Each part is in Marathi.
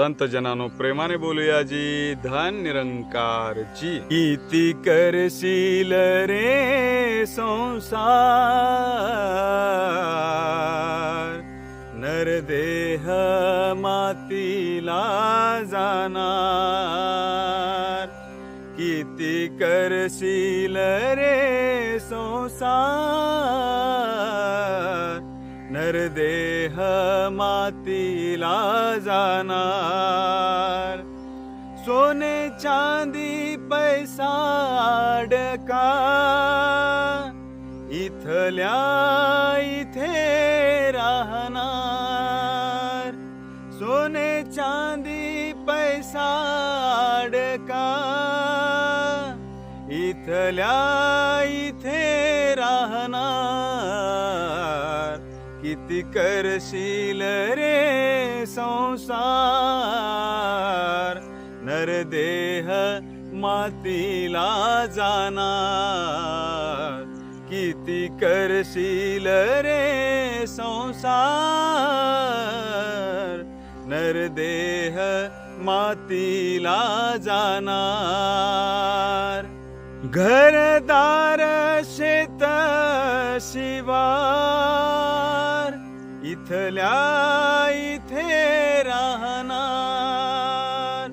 संत जनानो प्रेमाने बोलूया जी धन निरंकार जी. किती करशील रे संसार. नरदेह मातीला जाणार. किती करशील रे संसार. नरदेह मातीला जाणार. सोने चांदी पैसा अडका. इथल्या इथे राहणार. सोने चांदी पैसा अडका. इथल्या इथे राहणार. किती करशील रे संसार. नरदेह मातीला जाणार. किती करशील रे संसार. नरदेह मातीला जाणार. घरदार शेत शिवार इथल्या इथे राहणार.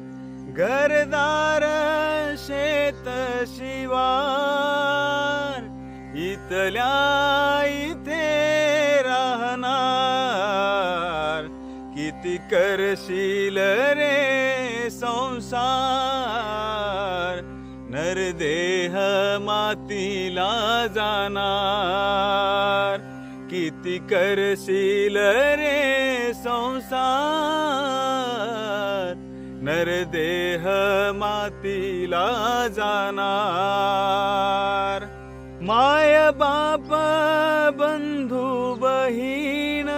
घरदार शेत शिवार. इथल्या इथे राहणार. किती करशील रे संसार. नरदेह मातीला जाणार. रे संसार। नरदेह मातीला जाणार। माय बाप बंधू बहीण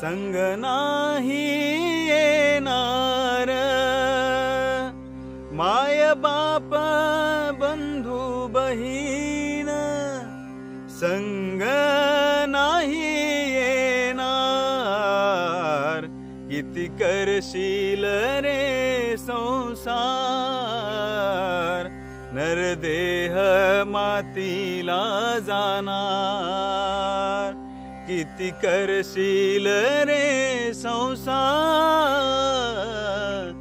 संग नाही येणार। माय बाप बंधू बहीण संग किती करशील रे संसार. नरदेह मातीला जाणार. किती करशील रे संसार.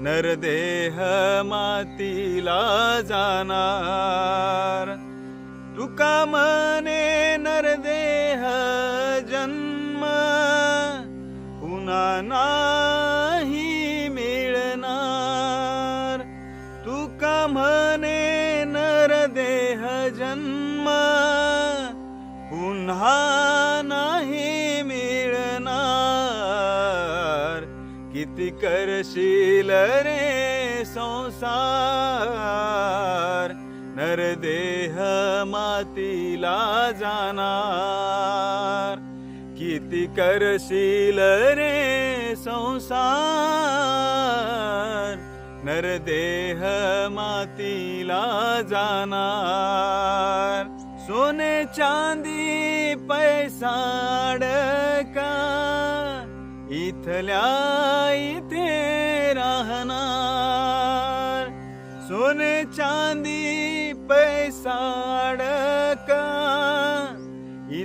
नरदेह मातीला जाणार. तुका मने नरदेह नाही मिळणार. तुका म्हणे नरदेह जन्म पुन्हा नाही मिळणार. किती करशील रे संसार नरदेह मातीला जाणार. किती करशील रे संसार नरदेह मातीला जाणार. सोने चांदी पैसा का इथल्या इथे राहणार. सोने चांदी पैसा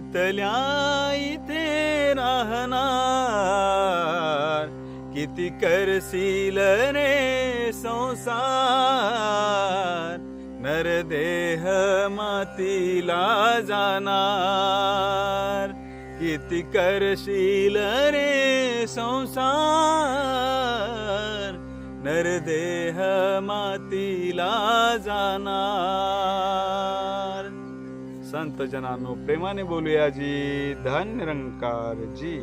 इथल्या इथे राहणार किती करशील रे संसार? नरदेह मातीला जाणार किती करशील रे संसार? नरदेह मातीला जाणार. संत जनानो प्रेमाने बोलूया जी धन निरंकार जी।